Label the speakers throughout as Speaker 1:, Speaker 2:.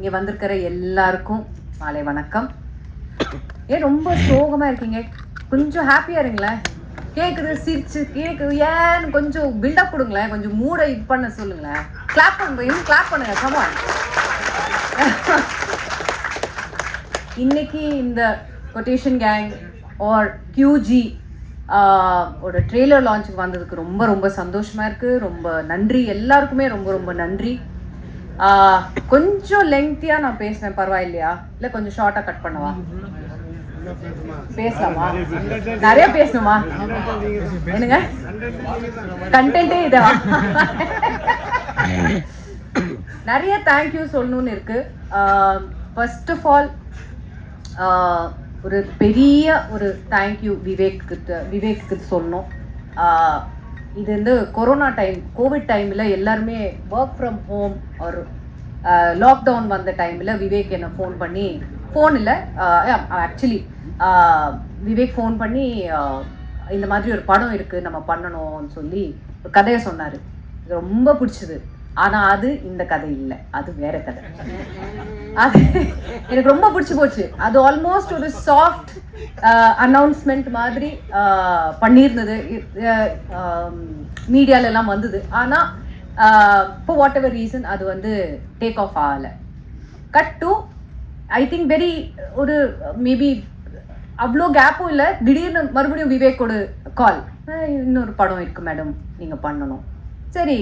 Speaker 1: இங்கே வந்திருக்கிற எல்லாருக்கும் மாலை வணக்கம். ஏன் ரொம்ப சோகமாக இருக்கீங்க. கொஞ்சம் ஹாப்பியாக இருங்களேன். கேட்குது சிரிச்சு கேட்குது ஏன்னு கொஞ்சம் பில்டப் கொடுங்களேன். கொஞ்சம் மூடை இது பண்ண சொல்லுங்களேன். கிளாப் பண்ணுங்க கிளாப் பண்ணுங்க கமான் இன்னைக்கு இந்த கொட்டேஷன் கேங் ஆர் கியூஜி ஒரு ட்ரெய்லர் லான்ச்சுக்கு வந்ததுக்கு ரொம்ப ரொம்ப சந்தோஷமாக இருக்கு. ரொம்ப நன்றி. எல்லாருக்குமே ரொம்ப ரொம்ப நன்றி. கொஞ்சம் லெங்க்தியா நான் பேசுனேன் பரவாயில்லையா? இல்லை கொஞ்சம் ஷார்ட்டாக கட் பண்ணவா? பேசலாமா? நிறைய பேசணுமா? என்னங்க? கண்டென்ட்டே இதா? நிறைய தேங்க்யூ சொல்லணும்னு இருக்கு. ஃபர்ஸ்ட் ஆஃப் ஆல் ஒரு பெரிய ஒரு தேங்க்யூ விவேக் கிட்ட விவேக்கு சொல்லணும். இது வந்து கொரோனா டைம் கோவிட் டைமில் எல்லாருமே ஒர்க் ஃப்ரம் ஹோம் ஒரு லாக்டவுன் வந்த டைமில் விவேக் என்னை ஃபோன் பண்ணி ஃபோன் இல்லை ஆக்சுவலி விவேக் ஃபோன் பண்ணி இந்த மாதிரி ஒரு படம் இருக்குது நம்ம பண்ணணும்னு சொல்லி ஒரு கதையை சொன்னார். ரொம்ப பிடிச்சது. ஆனால் அது இந்த கதை இல்லை. அது வேற கதை. அது எனக்கு ரொம்ப பிடிச்சி போச்சு. அது ஆல்மோஸ்ட் ஒரு சாஃப்ட் அனௌன்ஸ்மெண்ட் மாதிரி பண்ணியிருந்தது. மீடியாலெல்லாம் வந்தது. ஆனால் இப்போ வாட் எவர் ரீசன் அது வந்து டேக் ஆஃப் ஆகலை. Cut to I think very ஒரு மேபி அவ்வளோ கேப்பும் இல்லை திடீர்னு மறுபடியும் விவேக்கோட கால் இன்னொரு படம் இருக்குது மேடம் நீங்கள் பண்ணணும். சரி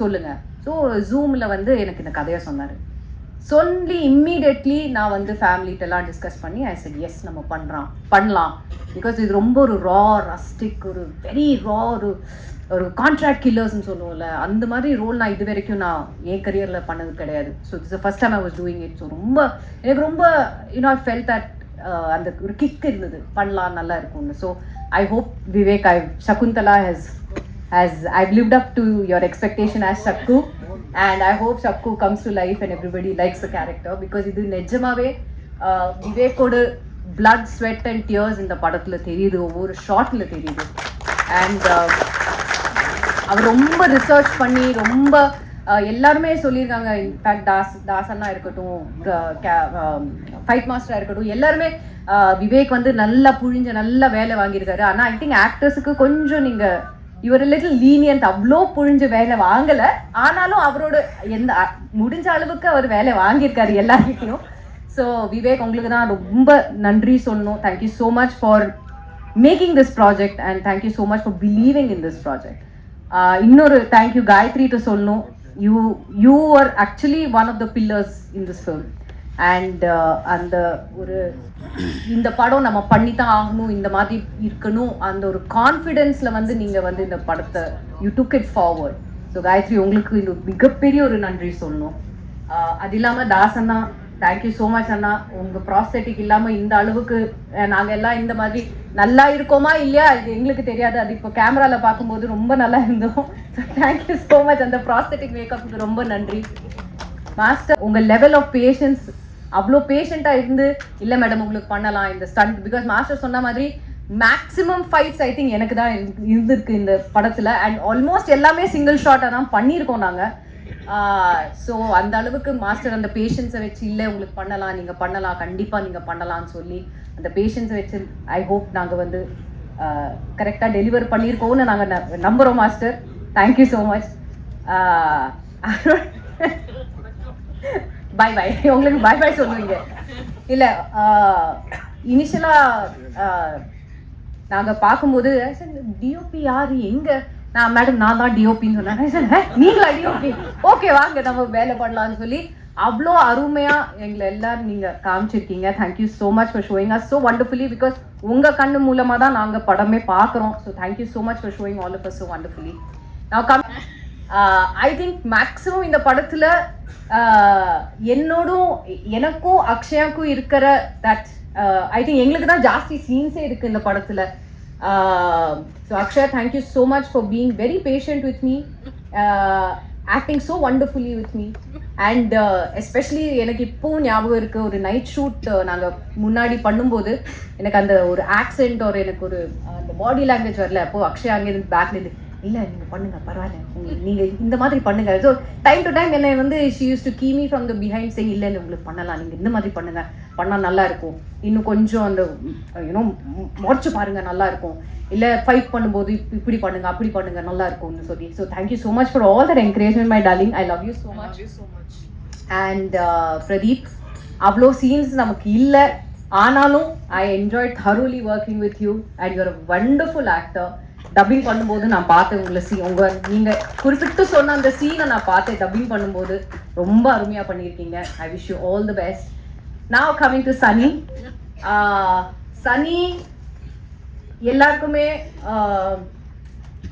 Speaker 1: சொல்லுங்கள் ஸோ ஜூமில் வந்து எனக்கு இந்த கதையை சொன்னார். சொல்லி இம்மீடியட்லி நான் வந்து ஃபேமிலிட்டெல்லாம் டிஸ்கஸ் பண்ணி ஐ சரி எஸ் நம்ம பண்ணுறோம் பண்ணலாம். பிகாஸ் இது ரொம்ப ஒரு ரா ரஸ்டிக் ஒரு வெரி ரா ஒரு ஒரு கான்ட்ராக்ட் கில்லர்ஸ்னு சொல்லுவோம்ல அந்த மாதிரி ரோல் நான் இது வரைக்கும் நான் என் கரியரில் பண்ணது கிடையாது. So it's first time I was doing it so ரொம்ப எனக்கு ரொம்ப யூனோ ஐ ஃபெல் தட் அந்த ஒரு கிக் இருந்தது. பண்ணலாம் நல்லா இருக்கும்னு. So I hope Vivek I Shakuntala has has I lived up to your expectation as Sakku and I hope Sakku comes to life and everybody likes a character because இது நிஜமாவே uh, விவேக்கோட sweat and tears இந்த படத்தில் தெரியுது ஒவ்வொரு ஷார்ட்டில் தெரியுது. And அவர் ரொம்ப ரிசர்ச் பண்ணி ரொம்ப எல்லாருமே சொல்லியிருக்காங்க. இன்ஃபேக்ட் தாஸ் தாசன்னா இருக்கட்டும் ஃபைட் மாஸ்டராக இருக்கட்டும் எல்லாருமே விவேக் வந்து நல்லா புழிஞ்ச நல்ல வேலை வாங்கியிருக்காரு. ஆனால் ஐ திங்க் ஆக்டர்ஸுக்கு கொஞ்சம் நீங்கள் இவர் லிட்டில் லீனியன்ட் அவ்வளோ புழிஞ்ச வேலை வாங்கலை. ஆனாலும் அவரோட எந்த முடிஞ்ச அளவுக்கு அவர் வேலை வாங்கியிருக்காரு எல்லாருக்கிட்டையும் ஸோ விவேக் உங்களுக்கு தான் ரொம்ப நன்றி சொல்லணும். Thank you so much for making this project and thank you so much for believing in this project இன்னொரு தேங்க்யூ காயத்ரிட்டு சொல்லணும். You you are actually one of the pillars in this film and uh, அந்த ஒரு இந்த படம் நம்ம பண்ணித்தான் ஆகணும் இந்த மாதிரி இருக்கணும் அந்த ஒரு கான்ஃபிடென்ஸில் வந்து நீங்கள் வந்து இந்த படத்தை you took it forward so Gayathri உங்களுக்கு இந்த மிகப்பெரிய ஒரு நன்றி சொல்லணும். அது இல்லாமல் தாசண்ணா தேங்க்யூ ஸோ மச் அண்ணா. உங்கள் ப்ராஸ்தட்டிக் இல்லாமல் இந்த அளவுக்கு நாங்கள் எல்லாம் இந்த மாதிரி நல்லா இருக்கோமா இல்லையா? இது எங்களுக்கு தெரியாது. அது இப்போ கேமராவில் பார்க்கும்போது ரொம்ப நல்லா இருந்தோம். தேங்க்யூ ஸோ மச் அந்த ப்ராஸ்தட்டிக் மேக்கப்புக்கு ரொம்ப நன்றி. மாஸ்டர் உங்கள் லெவல் ஆஃப் பேஷன்ஸ் அவ்வளோ பேஷண்ட்டாக இருந்து இல்லை மேடம் உங்களுக்கு பண்ணலாம் இந்த ஸ்டண்ட் பிகாஸ் மாஸ்டர் சொன்ன மாதிரி மேக்ஸிமம் ஃபைட்ஸ் ஐ திங்க் எனக்கு தான் இருந்திருக்கு இந்த படத்தில். அண்ட் ஆல்மோஸ்ட் எல்லாமே சிங்கிள் ஷாட்டாக தான் பண்ணியிருக்கோம் நாங்கள் ஸோ அந்த அளவுக்கு மாஸ்டர் அந்த பேஷன்ஸை வச்சு இல்லை உங்களுக்கு பண்ணலாம் நீங்கள் பண்ணலாம் கண்டிப்பாக நீங்கள் பண்ணலாம்னு சொல்லி அந்த பேஷன்ஸை வச்சு ஐ ஹோப் நாங்கள் வந்து கரெக்டாக டெலிவர் பண்ணியிருக்கோம்னு நாங்கள் நம்புகிறோம் master thank you so much bye bye உங்களுக்கு பை பை சொல்லுவீங்க. இல்லை இனிஷியலாக நாங்கள் பார்க்கும்போது டிஓபி யார்? எங்கே? நான் மேடம் நான் தான் டிஓபின்னு சொன்னேன். சொன்னேன், நீங்களா டிஓபி ஓகே வாங்க நம்ம வேலை பண்ணலாம்னு சொல்லி அவ்வளோ அருமையாக எங்களை எல்லாரும் நீங்கள் காமிச்சிருக்கீங்க. Thank you so much for showing us so wonderfully because உங்கள் கண்ணு மூலமாக தான் நாங்கள் படமே பார்க்குறோம். So thank you so much for showing all of us so wonderfully நான் கம் ஐ திங்க் மேக்ஸிமம் இந்த படத்தில் என்னோடும் எனக்கும் அக்ஷயாக்கும் இருக்கிற தட் ஐ திங்க் எங்களுக்கு தான் ஜாஸ்தி சீன்ஸே இருக்குது இந்த படத்தில். So Akshaya thank you so much for being very patient with me acting so wonderfully with me and especially எனக்கு இப்போவும் ஞாபகம் இருக்குது ஒரு நைட் ஷூட் நாங்கள் முன்னாடி பண்ணும்போது எனக்கு அந்த ஒரு ஆக்சென்ட் ஒரு எனக்கு ஒரு அந்த பாடி லாங்குவேஜ் வரல. அப்போது அக்ஷயா அங்கேருந்து பேக்லேருந்து இல்லை நீங்கள் பண்ணுங்க பரவாயில்ல. உங்களுக்கு நீங்கள் இந்த மாதிரி பண்ணுங்க. ஸோ டைம் டு டைம் என்னை வந்து she use to give me from the behind say இல்லை இல்லை உங்களுக்கு பண்ணலாம். நீங்கள் இந்த மாதிரி பண்ணுங்க. பண்ணால் நல்லா இருக்கும். இன்னும் கொஞ்சம் அந்த யூனோ முறைச்சு பாருங்க நல்லா இருக்கும். இல்லை ஃபைட் பண்ணும்போது இப்ப- இப்படி பண்ணுங்க அப்படி பண்ணுங்க நல்லா இருக்கும்னு சொல்லி. So thank you so much for all that encouragement my darling I love you so much
Speaker 2: so much.
Speaker 1: And Pradeep அவ்வளோ சீன்ஸ் நமக்கு இல்லை. ஆனாலும் I enjoy thoroughly working with you and a wonderful actor dubbing பண்ணும்போது நான் பார்த்தேன் உங்களை சீ உங்கள் நீங்கள் குறிப்பிட்டு சொன்ன அந்த சீனை நான் பார்த்தேன். டப்பிங் பண்ணும்போது ரொம்ப அருமையாக பண்ணியிருக்கீங்க. I wish you all the best now coming to Sunny Sunny எல்லாருக்குமே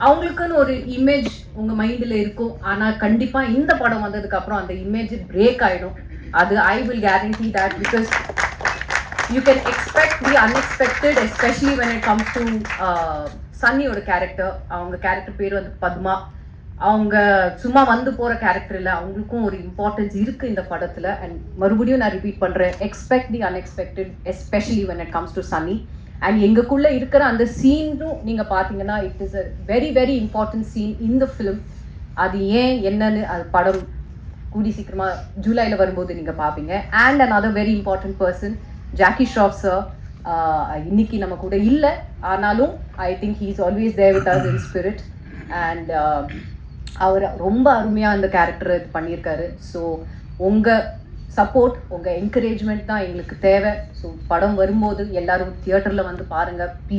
Speaker 1: அவங்களுக்குன்னு ஒரு இமேஜ் உங்க மைண்டில் இருக்கும். ஆனா கண்டிப்பா இந்த படம் வந்ததுக்கு அப்புறம் அந்த இமேஜ் பிரேக் ஆயிடும். அது I will guarantee that because you can expect the unexpected especially when it comes to சன்னியோட character அவங்க கேரக்டர் பேர் வந்து பத்மா. அவங்க சும்மா வந்து போகிற கேரக்டர் இல்லை. அவங்களுக்கும் ஒரு இம்பார்ட்டன்ஸ் இருக்குது இந்த படத்தில். அண்ட் மறுபடியும் நான் ரிப்பீட் பண்ணுறேன் expect the unexpected especially when it comes to Sunny and எங்களுக்குள்ளே இருக்கிற அந்த சீனும் நீங்கள் பார்த்தீங்கன்னா it is a very very important scene இந்த ஃபிலிம் அது ஏன் என்னன்னு அது படம் கூடி சீக்கிரமாக ஜூலையில் வரும்போது நீங்கள் பார்ப்பீங்க and another very important person Jackie Shroff sir இன்னைக்கு நம்ம கூட இல்லை. ஆனாலும் I think he is always there with us in spirit and அவர் ரொம்ப அருமையாக அந்த கேரக்டர் இது பண்ணியிருக்காரு. ஸோ உங்கள் சப்போர்ட் உங்கள் என்கரேஜ்மெண்ட் தான் எங்களுக்கு தேவை. ஸோ படம் வரும்போது எல்லாரும் தியேட்டரில் வந்து பாருங்கள்